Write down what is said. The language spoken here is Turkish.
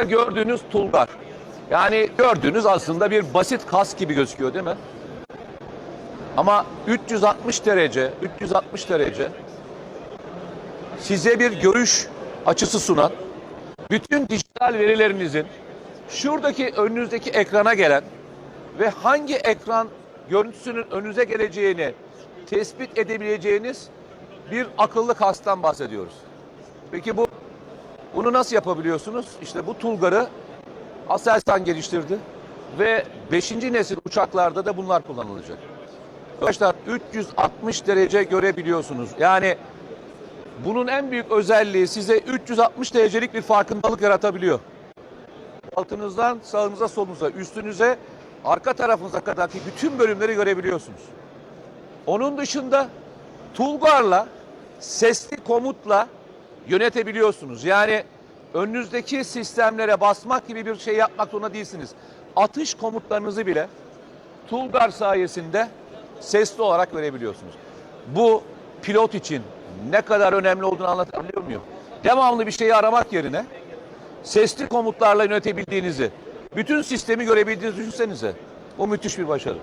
Burada gördüğünüz tulgar. Yani gördüğünüz aslında bir basit kas gibi gözüküyor değil mi? Ama 360 derece, 360 derece size bir görüş açısı sunan bütün dijital verilerinizin şuradaki önünüzdeki ekrana gelen ve hangi ekran görüntüsünün önünüze geleceğini tespit edebileceğiniz bir akıllı kastan bahsediyoruz. Peki bu bunu nasıl yapabiliyorsunuz? İşte bu Tulgar'ı Aselsan geliştirdi ve 5. nesil uçaklarda da bunlar kullanılacak. Arkadaşlar 360 derece görebiliyorsunuz. Yani bunun en büyük özelliği size 360 derecelik bir farkındalık yaratabiliyor. Altınızdan sağınıza solunuza, üstünüze, arka tarafınıza kadarki bütün bölümleri görebiliyorsunuz. Onun dışında Tulgar'la sesli komutla yönetebiliyorsunuz. Yani önünüzdeki sistemlere basmak gibi bir şey yapmak zorunda değilsiniz. Atış komutlarınızı bile Tulgar sayesinde sesli olarak verebiliyorsunuz. Bu pilot için ne kadar önemli olduğunu anlatabiliyor muyum? Devamlı bir şeyi aramak yerine sesli komutlarla yönetebildiğinizi, bütün sistemi görebildiğinizi düşünsenize. Bu müthiş bir başarı.